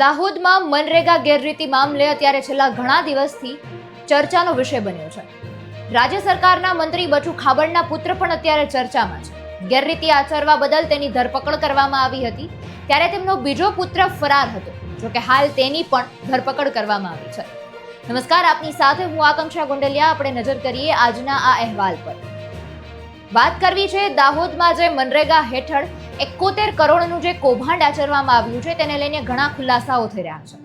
દાહોદમાં મનરેગા ગેરરીતિ મામલે અત્યારે છેલ્લા ઘણા દિવસથી ચર્ચાનો વિષય બન્યો છે. રાજ્ય સરકારના મંત્રી બચુ ખાબડના પુત્ર પણ અત્યારે ચર્ચામાં છે. ગેરરીતિ આચરવા બદલ તેની ધરપકડ કરવામાં આવી હતી. ત્યારે તેમનો બીજો પુત્ર ફરાર હતો. જોકે હાલ તેની પણ ધરપકડ કરવામાં આવી છે. નમસ્કાર, આપની સાથે હું આકાંક્ષા ગોંડલિયા. આપણે નજર કરીએ આજના આ અહેવાલ પર. વાત કરવી છે દાહોદમાં જે મનરેગા હેઠળ એકોતેર કરોડનું જે કૌભાંડ આચરવામાં આવ્યું છે, તેને લઈને ઘણા ખુલાસાઓ થઈ રહ્યા છે.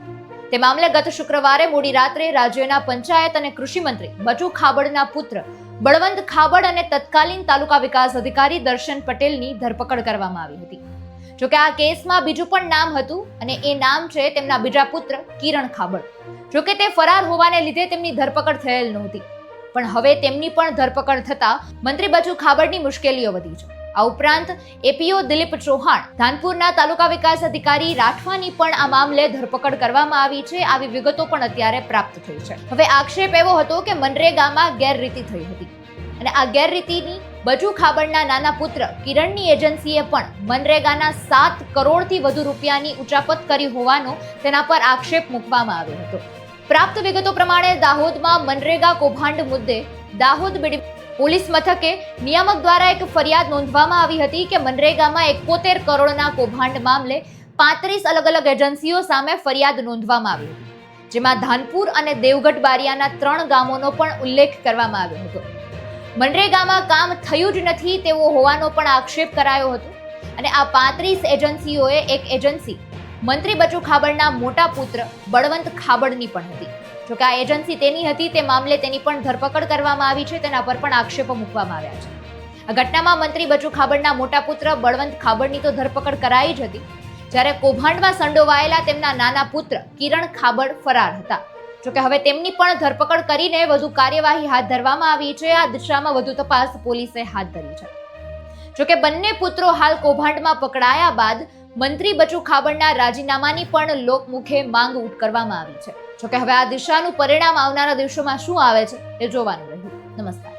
તે મામલે ગત શુક્રવારે મોડી રાત્રે રાજ્યના પંચાયત અને કૃષિ મંત્રી બચુ ખાબડના પુત્ર બળવંત ખાબડ અને તત્કાલીન તાલુકા વિકાસ અધિકારી દર્શન પટેલની ધરપકડ કરવામાં આવી હતી. જોકે આ કેસમાં બીજું પણ નામ હતું અને એ નામ છે તેમના બીજા પુત્ર કિરણ ખાબડ. જોકે તે ફરાર હોવાને લીધે તેમની ધરપકડ થયેલ નહોતી. પણ હવે તેમની પણ ધરપકડ થતા મંત્રી બચુ ખાબડની મુશ્કેલીઓ વધી છે. આ ઉપરાંત એપીઓ દિલીપ ચૌહાણ, ધાનપુરના તાલુકા વિકાસ અધિકારી રાઠવાની પણ આ મામલે ધરપકડ કરવામાં આવી છે. આવી વિગતો પણ અત્યારે પ્રાપ્ત થઈ છે. હવે આક્ષેપ એવો હતો કે મનરેગામાં ગેરરીતિ થઈ હતી અને આ ગેરરીતિની બજુ ખાબડના નાના પુત્ર કિરણની એજન્સીએ પણ મનરેગાના સાત કરોડથી વધુ રૂપિયાની ઉચાપત કરી હોવાનો તેના પર આક્ષેપ મૂકવામાં આવ્યો હતો. પ્રાપ્ત વિગતો પ્રમાણે દાહોદમાં મનરેગા કૌભાંડ મુદ્દે દાહોદ બીડી પોલીસ મથકે નિયામક દ્વારા એક ફરિયાદ નોંધવામાં આવી હતી કે મનરેગામાં એકોતેર કરોડના કૌભાંડ મામલે પાંત્રીસ અલગ અલગ એજન્સીઓ સામે ફરિયાદ નોંધવામાં આવી હતી, જેમાં ધાનપુર અને દેવગઢ બારિયાના ત્રણ ગામોનો પણ ઉલ્લેખ કરવામાં આવ્યો હતો. મનરેગામાં કામ થયું જ નથી તેવો હોવાનો પણ આક્ષેપ કરાયો હતો અને આ પાંત્રીસ એજન્સીઓએ એક એજન્સી મંત્રી બચુ ખાબડના મોટા પુત્ર બળવંત ખાબડની પણ હતી. જોકે આ એજન્સી તેની હતી, તે મામલે તેની પણ ધરપકડ કરવામાં આવી છે, તેના પર પણ આક્ષેપો મૂકવામાં આવ્યા છે. આ ઘટનામાં મંત્રી બચુ ખાબડના મોટા પુત્ર બળવંત ખાબડની તો ધરપકડ કરાઈ જ હતી. જ્યારે કૌભાંડમાં સંડોવાયેલા તેમના નાના પુત્ર કિરણ ખાબડ ફરાર હતા. જોકે હવે તેમની પણ ધરપકડ કરીને વધુ કાર્યવાહી હાથ ધરવામાં આવી છે. આ દિશામાં વધુ તપાસ પોલીસે હાથ ધરી છે. જોકે બંને પુત્રો હાલ કૌભાંડમાં પકડાયા બાદ મંત્રી બચુ ખાબડના રાજીનામાની પણ લોકમુખે માંગ કરવામાં આવી છે. જોકે હવે આ દિશાનું પરિણામ આવનારા દિવસોમાં શું આવે છે, એ જોવાનું રહ્યું. નમસ્કાર.